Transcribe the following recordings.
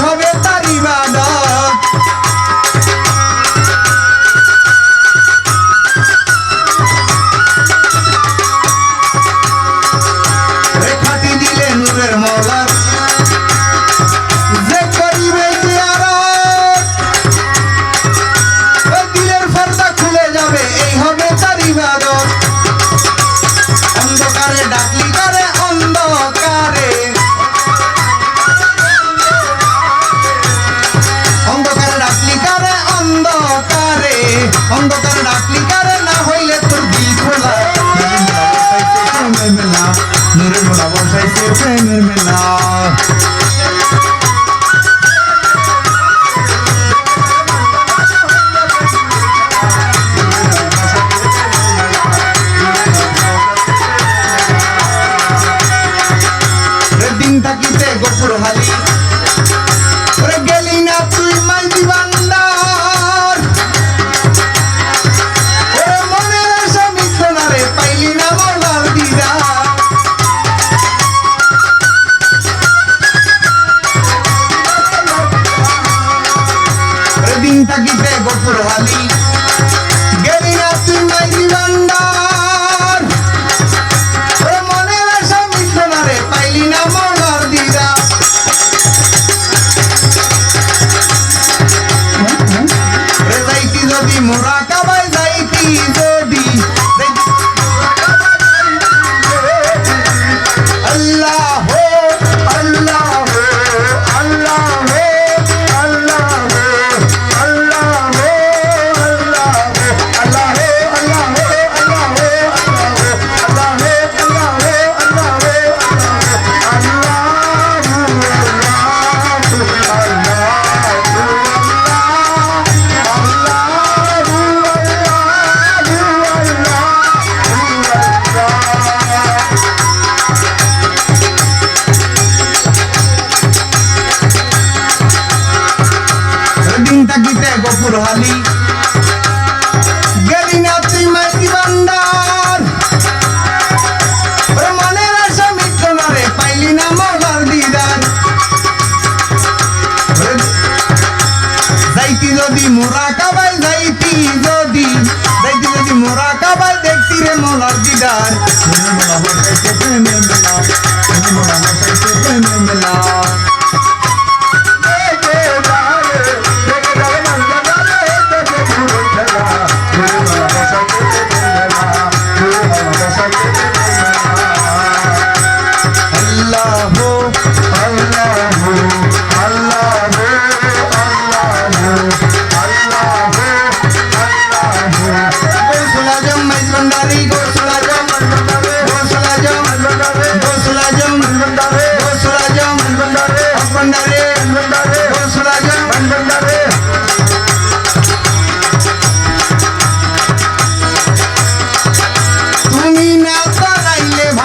হবে চাকরি করে না হইলে তোর দিল খোলা। নুরের ভোলা বসাইছে প্রেমের মেলা।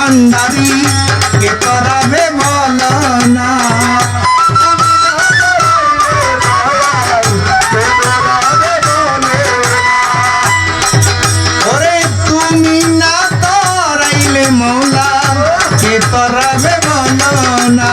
ভান্ডারি কে করাবে বল না? ওরে তুমি না তরাইলে মৌলা কে করাবে বল না?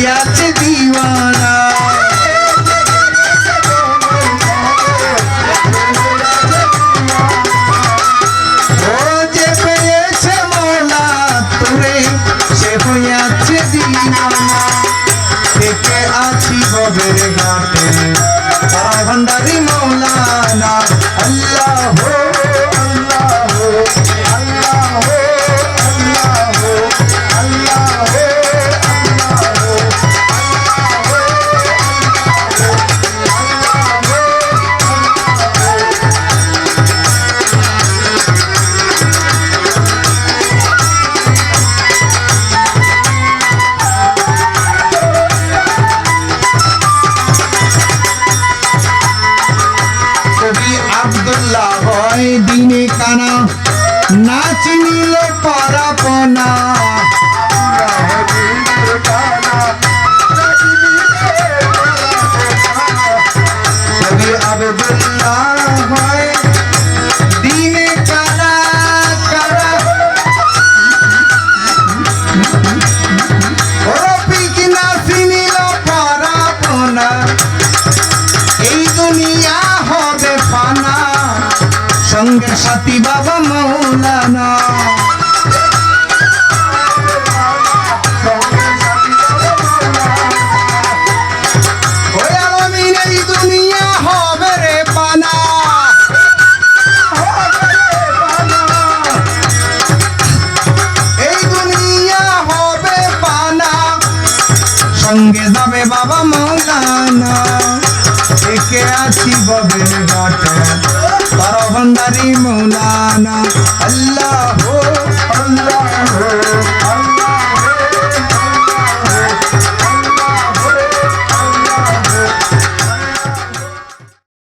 হইয়াছে দিওয়ানা। থেকে আছি ববের ঘাটে। তারা ভান্ডারি মৌলা মোল্লা হয় দিনে কানা না চিনিলে পরাপনা। আবদুল্লাহ হয় হাতি বাবা মৌলানা। সঙ্গে যাবে বাবা মৌলানা। একে আছি ববে ঘাটা বারো ভান্ডারি মৌলানা। আল্লাহ আল্লাহ।